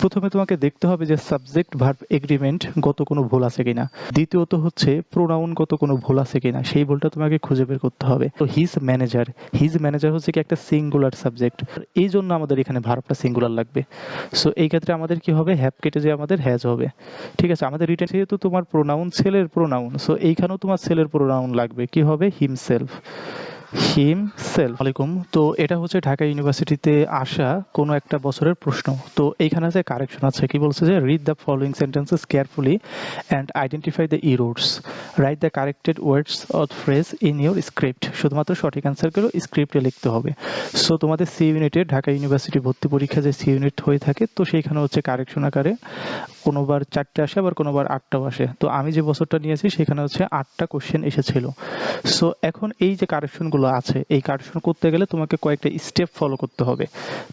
প্রথমে তোমাকে দেখতে হবে যে সাবজেক্ট ভার্ব এগ্রিমেন্ট গত কোনো ভুল আছে কিনা। দ্বিতীয়ত হচ্ছে প্রোনাউন গত কোনো ভুল আছে কিনা, সেই ভুলটা তোমাকে খুঁজে বের করতে হবে। তো হিজ ম্যানেজার হিজ ম্যানেজার হচ্ছে কি একটা সিঙ্গুলার সাবজেক্ট এই জন্য আমাদের এখানে ভার্বটা সিঙ্গুলার লাগবে। সো এই ক্ষেত্রে আমাদের কি হবে? হ্যাপ কেটে যে আমাদের হ্যাজ হবে। ঠিক আছে, আমাদের রিটার্ন যেহেতু তোমার প্রোনাউন ছেলের প্রোনাউন সো এইখানেও তোমার ছেলের প্রোনাউন লাগবে। কি হবে? হিমসেলফ হিমসেলফ আলাইকুম। তো এটা হচ্ছে ঢাকা ইউনিভার্সিটিতে আসা কোনো একটা বছরের প্রশ্ন। তো এইখানে আছে কারেকশন আছে। কি বলছে যে read the following sentences carefully and identify the errors write the corrected words or phrase in your script শুধুমাত্র সঠিক অ্যান্সারগুলো স্ক্রিপ্টে লিখতে হবে। সো তোমাদের সি ইউনিটে ঢাকা ইউনিভার্সিটি ভর্তি পরীক্ষা যে সি ইউনিট হয়ে থাকে, তো সেইখানে হচ্ছে কারেকশন আকারে কোনোবার চারটে আসে, আবার কোনোবার আটটাও আসে। তো আমি যে বছরটা নিয়েছি, সেখানে হচ্ছে আটটা কোশ্চেন এসেছিল। সো এখন এই যে কারেকশনগুলো আছে, এই কারেকশন করতে গেলে তোমাকে কয়েকটা স্টেপ ফলো করতে হবে।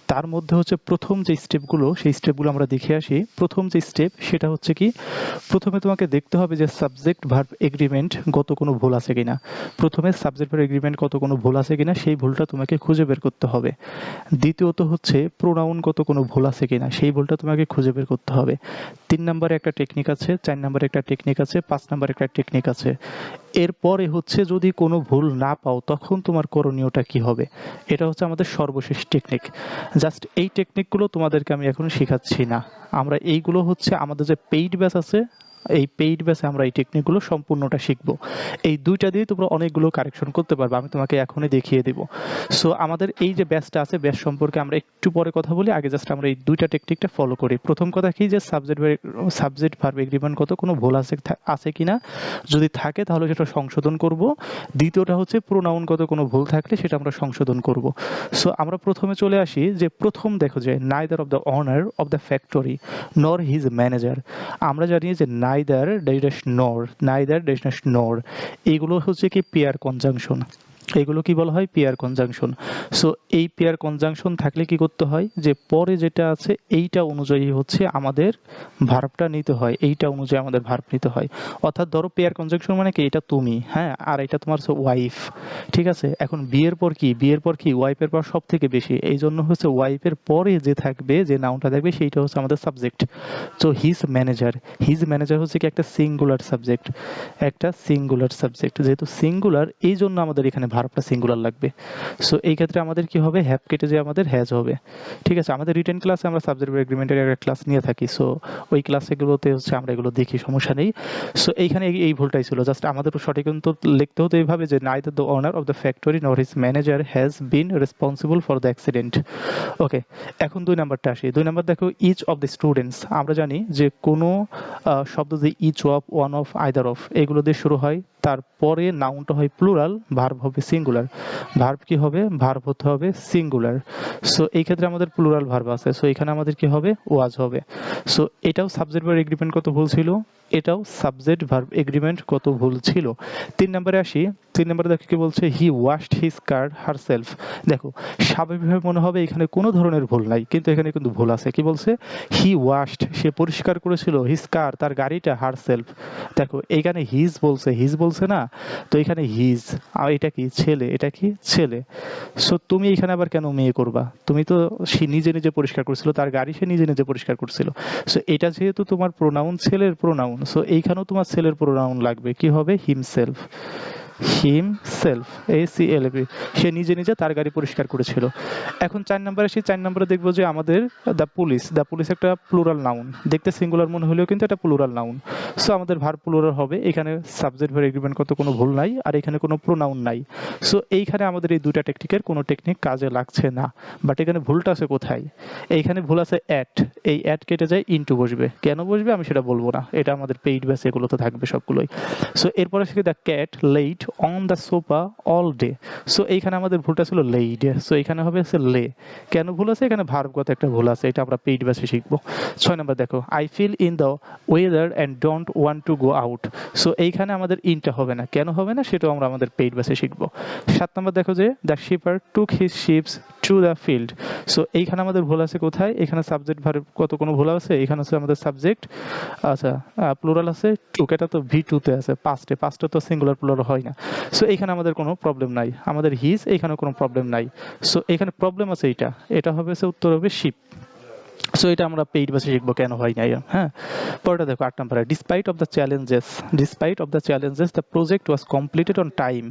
তার মধ্যে হচ্ছে প্রথম যে স্টেপগুলো সেই স্টেপগুলো আমরা দেখে আসি। প্রথম যে স্টেপ সেটা হচ্ছে কি, প্রথমে তোমাকে দেখতে হবে যে সাবজেক্ট ভার্ব এগ্রিমেন্ট গত কোনো ভুল আছে কিনা। প্রথমে সাবজেক্ট ভার্ব এগ্রিমেন্ট গত কোনো ভুল আছে কিনা, সেই ভুলটা তোমাকে খুঁজে বের করতে হবে। দ্বিতীয়ত হচ্ছে প্রোনাউন গত কোনো ভুল আছে কিনা, সেই ভুলটা তোমাকে খুঁজে বের করতে হবে। তিন নম্বরে একটা টেকনিক আছে, চার নম্বরে একটা টেকনিক আছে, পাঁচ নম্বরে একটা টেকনিক আছে। এরপরে হচ্ছে যদি কোনো ভুল না পাও, তখন তোমার করণীয়টা কি হবে। এটা হচ্ছে আমাদের সর্বশেষ টেকনিক জাস্ট এই টেকনিকগুলো তোমাদেরকে আমি এখন শেখাচ্ছি না। আমরা এইগুলো হচ্ছে আমাদের যে পেইড ব্যাচ আছে এই পেইড ব্যাচে আমরা এই টেকনিকগুলো সম্পূর্ণটা শিখব। এই দুইটা দিয়ে তোমরা অনেকগুলো কারেকশন করতে পারবে, আমি তোমাকে এখনই দেখিয়ে দেব। সো আমাদের এই যে ব্যাচটা আছে ব্যাচ সম্পর্কে আমরা একটু পরে কথা বলি, আগে জাস্ট আমরা এই দুইটা টেকনিকটা ফলো করি। প্রথম কথা কি যে সাবজেক্ট সাবজেক্ট ভার্ব এগ্রিমেন্ট কত, কোনো ভুল আছে আছে কিনা? যদি থাকে, তাহলে সেটা সংশোধন করব। দ্বিতীয়টা হচ্ছে প্রোনাউন প্রোনাউনগত কোনো ভুল থাকলে সেটা আমরা সংশোধন করব। সো আমরা প্রথমে চলে আসি যে প্রথম দেখো যে neither of the owner of the factory nor his manager আমরা জানি যে neither dash nor neither dash nor এগুলো হচ্ছে কি পেয়ার কনজাংশন এগুলো কি বলা হয়? পেয়ার কনজাংশন সো এই পেয়ার কনজাংশন থাকলে কি করতে হয়? যে পরে যেটা আছে, এইটা অনুযায়ী হচ্ছে আমাদের ভার্বটা নিতে হয়। এইটা অনুযায়ী আমাদের ভার্ব নিতে হয়। অর্থাৎ ধরো পেয়ার কনজাংশন মানে কি? এটা তুমি হ্যাঁ? আর এটা তোমার ওয়াইফ ঠিক আছে? এখন বিয়ের পর কি? বিয়ের পর কি? ওয়াইফের পর সব থেকে বেশি। এই জন্য হচ্ছে ওয়াইফের পরে যে থাকবে, যে নাউনটা থাকবে, সেইটা হচ্ছে আমাদের সাবজেক্ট তো হিজ ম্যানেজার হিজ ম্যানেজার হচ্ছে কি? একটা সিঙ্গুলার সাবজেক্ট একটা সিঙ্গুলার সাবজেক্ট যেহেতু সিঙ্গুলার এই জন্য আমাদের এখানে ভার্বটা সিঙ্গুলার লাগবে। সো এই ক্ষেত্রে আমাদের কি হবে? হ্যাপ কেটে যে আমাদের হ্যাজ হবে। ঠিক আছে, আমাদের রিটেন ক্লাসে আমরা সাবজেক্ট এগ্রিমেন্টের একটা ক্লাস নিয়ে থাকি। সো ওই ক্লাসেগুলোতে হচ্ছে আমরা এগুলো দেখি, সমস্যা নেই। সো এইখানে এই- ভুলটাই ছিল। জাস্ট আমাদের সঠিক উত্তর লিখতে হতো এইভাবে যে neither the owner of the factory nor his manager has been responsible for the accident okay এখন দুই নাম্বারটা আসি। দুই নাম্বার দেখো ইচ অফ দ্য স্টুডেন্টস আমরা জানি যে কোনো শব্দ যে each of one of either of এগুলো দিয়ে শুরু হয়। তারপরে নাউনটা হয় প্লুরাল ভার্ব হবে সিঙ্গুলার ভার্ব কি হবে? ভার্ব হতে হবে সিঙ্গুলার সো এই ক্ষেত্রে আমাদের প্লুরাল ভার্ব আছে। সো এখানে আমাদের কি হবে? ওয়াজ হবে। সো এটাও সাবজেক্ট ভার্ব এগ্রিমেন্ট কত ভুল ছিল? এটাও সাবজেক্ট ভার্ব এগ্রিমেন্ট কত ভুল ছিল। তিন নম্বরে আসি। তিন নম্বরে দেখো কি বলছে he washed his car herself দেখো, স্বাভাবিকভাবে মনে হবে এখানে কোনো ধরনের ভুল নাই, কিন্তু এখানে কিন্তু ভুল আছে। কি বলছে? হি ওয়াশড সে পরিষ্কার করেছিল হিজ কার তার গাড়িটা হারসেলফ দেখো, এখানে হিজ বলছে হিজ বলছে না, তো এখানে হিজ আর এটা কি ছেলে, এটা কি ছেলে? সো তুমি এখানে আবার কেন মেয়ে করবা? তুমি তো সে নিজে নিজে পরিষ্কার করছিল, তার গাড়ি সে নিজে নিজে পরিষ্কার করছিল। সো এটা যেহেতু তোমার প্রোনাউন ছেলের প্রোনাউন সো এইখানেও তোমার ছেলের প্রোনাউন লাগবে, কি হবে? হিমসেলফ হিমসেলফ এ সি এল সে নিজে নিজে তার গাড়ি পরিষ্কার করেছিল। এখন চার নম্বরে আসি চার নম্বরে দেখব যে আমাদের দ্য পুলিশ দ্য পুলিশ একটা প্লুরাল নাউন দেখতে সিঙ্গুলার মনে হলেও কিন্তু এটা প্লুরাল নাউন সো আমাদের ভার প্লুরাল হবে। এখানে সাবজেক্ট ভার এগ্রিমেন্ট কত কোনো ভুল নাই, আর এখানে কোনো প্রোনাউন নাই। সো এইখানে আমাদের এই দুইটা টেকনিকের কোনো টেকনিক কাজে লাগছে না। বাট এখানে ভুলটা আছে কোথায়? এইখানে ভুল আছে অ্যাট এই অ্যাট কেটে যায় ইনটু বসবে। কেন বসবে আমি সেটা বলব না। এটা আমাদের পেইড ব্যাস এগুলোতে থাকবে সবগুলোই। সো এরপরে আসলে the cat laid on the sofa all day so এইখানে আমাদের ভুলটা ছিল লেইড সো এখানে হবে হচ্ছে লে কেন ভুল আছে? এখানে ভার্বগত একটা ভুল আছে। এটা আমরা পেইড ব্যাসে শিখব। ছয় নম্বর দেখো I feel in the weather and don't want to go out so এইখানে আমাদের ইনটা হবে না। কেন হবে না? সেটাও আমরা আমাদের পেইড ব্যাসে শিখব। সাত নম্বর দেখো যে the shepherd took his sheeps to the field so এইখানে আমাদের ভুল আছে কোথায়? এখানে সাবজেক্ট ভার কত কোনো ভুল আছে? এখানে আছে আমাদের সাবজেক্ট আচ্ছা প্লুরাল আছে টুকেটা তো ভি টুতে আছে পাঁচটে পাঁচটা তো সিঙ্গুলার প্লুরাল হয় না। সো এখানে আমাদের কোনো প্রবলেম নাই। আমাদের হিজ এখানে কোনো প্রবলেম নাই। সো এখানে প্রবলেম আছে এটা এটা হবে উত্তর হবে শিপ সো এটা আমরা পেইড বেসে শিখব কেন হয় নাই হ্যাঁ? পরেরটা দেখো, আট নম্বরে despite of the challenges despite of the challenges the project was completed on time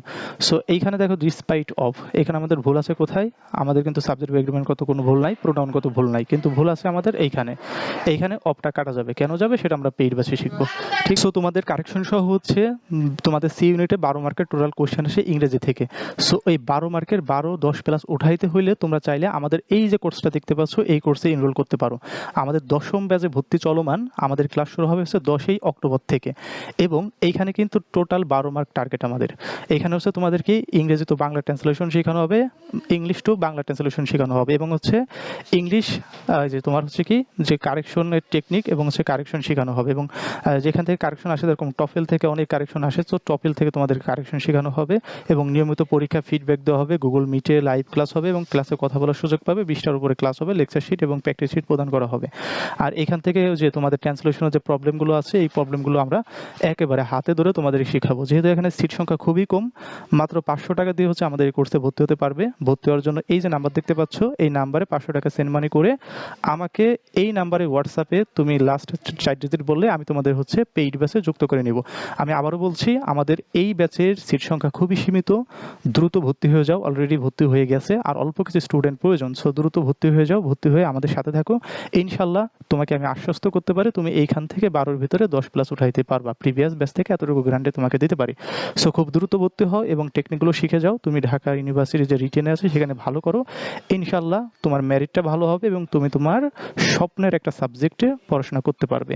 so এইখানে দেখো ডিসপাইট অফ এখানে আমাদের ভুল আছে কোথায়? আমাদের কিন্তু সাবজেক্ট এগ্রিমেন্ট কত, কোনো ভুল নাই প্রোনাউন কত ভুল নাই, কিন্তু ভুল আছে আমাদের এইখানে। এইখানে অফটা কাটা যাবে। কেন যাবে? সেটা আমরা পেইড বেসে শিখব। ঠিক সো তোমাদের কারেকশন সহ হচ্ছে তোমাদের সি ইউনিটে বারো মার্কের টোটাল কোশ্চেন আসে ইংরেজি থেকে। সো এই বারো মার্কের বারো, দশ প্লাস উঠাইতে হইলে তোমরা চাইলে আমাদের এই যে কোর্সটা দেখতে পাচ্ছ, এই কোর্সে এনরোল করতে পারো। আমাদের দশম ব্যাচে ভর্তি চলমান আমাদের ক্লাস শুরু হবে হচ্ছে দশই অক্টোবর থেকে এবং এইখানে কিন্তু টোটাল বারো মার্ক টার্গেট আমাদের। এখানে হচ্ছে তোমাদেরকে ইংরেজি তো বাংলা ট্রান্সলেশন শেখানো হবে ইংলিশ টু বাংলা ট্রান্সলেশন শেখানো হবে এবং হচ্ছে ইংলিশ যে তোমার হচ্ছে কি, যে কারেকশনের টেকনিক এবং হচ্ছে কারেকশন শেখানো হবে এবং যেখান থেকে কারেকশন আসে যেরকম টফেল থেকে অনেক কারেকশন আসে, তো টফেল থেকে তোমাদের কারেকশন শেখানো হবে এবং নিয়মিত পরীক্ষা ফিডব্যাক দেওয়া হবে গুগল মিটে লাইভ ক্লাস হবে এবং ক্লাসে কথা বলার সুযোগ পাবে, বিশটার উপরে ক্লাস হবে লেকচার শিট এবং প্র্যাকটিস শিট প্রদান করা হবে। আর এখান থেকে যে তোমাদের ট্রান্সলেশনের যে প্রবলেমগুলো আছে, এই প্রবলেমগুলো আমরা একেবারে হাতে ধরে তোমাদের শেখাবো। যেহেতু এখানে সিট সংখ্যা খুবই কম, মাত্র পাঁচশো টাকা দিয়ে হচ্ছে আমাদের এই কোর্সে ভর্তি হতে পারবে। ভর্তি হওয়ার জন্য এই যে নাম্বার দেখতে পাচ্ছ, এই নাম্বারে পাঁচশো টাকা সেন্ড মানি করে আমাকে এই নাম্বারে হোয়াটসঅ্যাপে তুমি লাস্ট চার ডিজিট বললে আমি তোমাদের হচ্ছে পেইড ব্যাচে যুক্ত করে নিব। আমি আবারও বলছি, আমাদের এই ব্যাচের সিট সংখ্যা খুবই সীমিত, দ্রুত ভর্তি হয়ে যাও অলরেডি ভর্তি হয়ে গেছে। আর অল্প কিছু স্টুডেন্ট প্রয়োজন সো দ্রুত ভর্তি হয়ে যাও, ভর্তি হয়ে আমাদের সাথে থাকো ইনশাল্লাহ তোমাকে আমি আশ্বস্ত করতে পারি, তুমি এইখান থেকে বারোর ভিতরে দশ প্লাস উঠাইতে পারবা। প্রিভিয়াস ব্যাচ থেকে এতটুকু গ্রান্টে তোমাকে দিতে পারি। সো খুব দ্রুত ভর্তি হও এবং টেকনিকগুলো শিখে যাও। তুমি ঢাকা ইউনিভার্সিটির যে রিটেনে আছে, সেখানে ভালো করো। ইনশাল্লাহ তোমার মেরিটটা ভালো হবে এবং তুমি তোমার স্বপ্নের একটা সাবজেক্টে পড়াশোনা করতে পারবে।